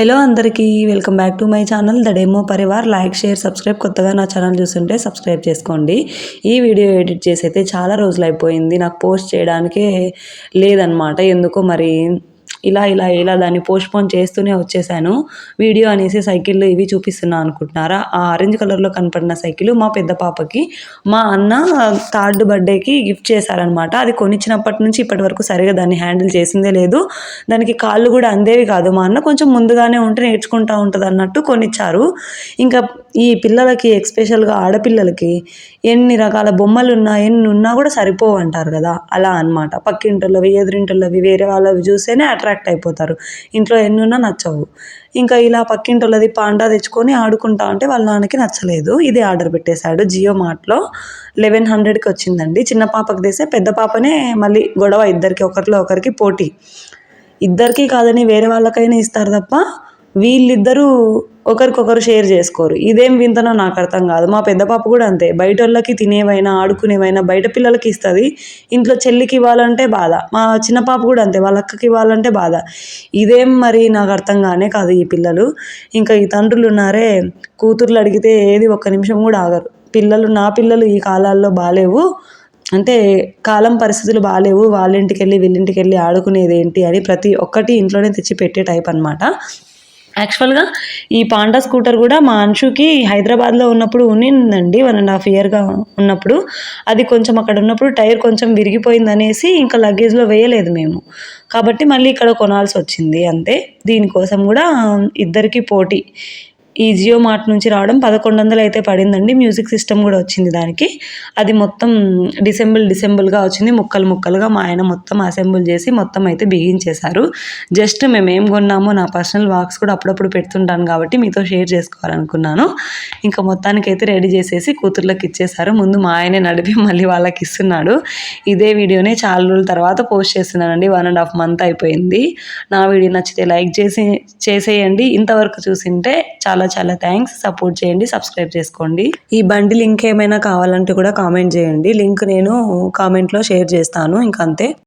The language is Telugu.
హలో అందరికీ welcome back to my channel. The demo Parivar. Like share subscribe కొత్తగా నా ఛానల్ చూస్తుంటే సబ్స్క్రైబ్ చేసుకోండి. ఈ వీడియో ఎడిట్ చేసి అయితే చాలా రోజులు అయిపోయింది. నాకు పోస్ట్ చేయడానికే లేదనమాట ఎందుకో మరి ఇలా ఇలా ఇలా దాన్ని పోస్ట్పోన్ చేస్తూనే వచ్చేసాను. వీడియో అనేసి సైకిళ్ళు ఇవి చూపిస్తున్నా అనుకుంటున్నారా? ఆ ఆరెంజ్ కలర్లో కనపడిన సైకిల్ మా పెద్ద పాపకి మా అన్న థర్డ్ బర్త్డేకి గిఫ్ట్ చేశారనమాట అది కొనిచ్చినప్పటి నుంచి ఇప్పటి వరకు సరిగా దాన్ని హ్యాండిల్ చేసిందే లేదు. దానికి కాళ్ళు కూడా అందేవి కాదు. మా అన్న కొంచెం ముందుగానే ఉంటే నేర్చుకుంటా ఉంటుంది అన్నట్టు కొనిచ్చారు. ఇంకా ఈ పిల్లలకి ఎక్స్పెషల్గా ఆడపిల్లలకి ఎన్ని రకాల బొమ్మలు ఉన్నా ఎన్ని ఉన్నా కూడా సరిపోవు అంటారు కదా? అలా అనమాట పక్కింటోళ్ళవి ఎదురింటోళ్ళవి వేరే వాళ్ళవి చూస్తేనే అట్రాక్ట్ అయిపోతారు. ఇంట్లో ఎన్నున్నా నచ్చవు. ఇంకా ఇలా పక్కింటోళ్ళది పాండా తెచ్చుకొని ఆడుకుంటా అంటే వాళ్ళ నాన్నకి నచ్చలేదు. ఇది ఆర్డర్ పెట్టేశాడు. జియో మార్ట్లో లెవెన్ హండ్రెడ్కి వచ్చిందండి. చిన్న పాపకి తెస్తే పెద్ద పాపనే మళ్ళీ గొడవ. ఇద్దరికి ఒకరిలో ఒకరికి పోటీ. ఇద్దరికి కాదని వేరే వాళ్ళకైనా ఇస్తారు తప్ప వీళ్ళిద్దరూ ఒకరికొకరు షేర్ చేసుకోరు. ఇదేం వింతనో నాకు అర్థం కాదు. మా పెద్ద పాప కూడా అంతే. బయట వాళ్ళకి తినేవైనా ఆడుకునేవైనా బయట పిల్లలకి ఇస్తుంది. ఇంట్లో చెల్లికి ఇవ్వాలంటే బాధ. మా చిన్న పాప కూడా అంతే. వాళ్ళ అక్కకి ఇవ్వాలంటే బాధ. ఇదేం మరి నాకు అర్థం కానే కాదు ఈ పిల్లలు. ఇంకా ఈ తండ్రులు ఉన్నారే కూతుర్లు అడిగితే ఏది ఒక్క నిమిషం కూడా ఆగరు. పిల్లలు నా పిల్లలు ఈ కాలాల్లో బాగాలేవు అంటే కాలం పరిస్థితులు బాగాలేవు వాళ్ళ ఇంటికి వెళ్ళి వీళ్ళింటికి వెళ్ళి ఆడుకునేది ఏంటి అని ప్రతి ఒక్కటి ఇంట్లోనే తెచ్చి పెట్టే టైప్ అనమాట యాక్చువల్గా ఈ పాండా స్కూటర్ కూడా మా అంశుకి హైదరాబాద్లో ఉన్నప్పుడు ఉన్నిందండి వన్ అండ్ హాఫ్ ఇయర్గా ఉన్నప్పుడు. అది కొంచెం అక్కడ ఉన్నప్పుడు టైర్ కొంచెం విరిగిపోయింది అనేసి ఇంకా లగేజ్లో వేయలేదు మేము. కాబట్టి మళ్ళీ ఇక్కడ కొనాల్సి వచ్చింది అంతే. దీనికోసం కూడా ఇద్దరికి పోటీ. ఈ జియో మార్ట్ నుంచి రావడం పదకొండు వందలు అయితే పడిందండి. మ్యూజిక్ సిస్టమ్ కూడా వచ్చింది దానికి. అది మొత్తం డిసెంబుల్ డిసెంబుల్గా వచ్చింది. ముక్కలు ముక్కలుగా మా ఆయన మొత్తం అసెంబుల్ చేసి మొత్తం అయితే బిగించేశారు జస్ట్ మేము ఏం కొన్నామో నా పర్సనల్ వాక్స్ కూడా అప్పుడప్పుడు పెడుతుంటాను కాబట్టి మీతో షేర్ చేసుకోవాలనుకున్నాను. ఇంకా మొత్తానికి అయితే రెడీ చేసేసి కూతుర్లకు ఇచ్చేశారు. ముందు మా ఆయనే నడిపి మళ్ళీ వాళ్ళకి ఇస్తున్నాడు. ఇదే వీడియోనే చాలా రోజుల తర్వాత పోస్ట్ చేస్తున్నానండి. వన్ అండ్ హాఫ్ మంత్ అయిపోయింది. నా వీడియో నచ్చితే లైక్ చేసి చేసేయండి. ఇంతవరకు చూసింటే చాలా చాలా థ్యాంక్స్ సపోర్ట్ చేయండి సబ్స్క్రైబ్ చేసుకోండి. ఈ బండి లింక్ ఏమైనా కావాలంటే కూడా కామెంట్ చేయండి. లింక్ నేను కామెంట్లో షేర్ చేస్తాను. ఇంకంతే.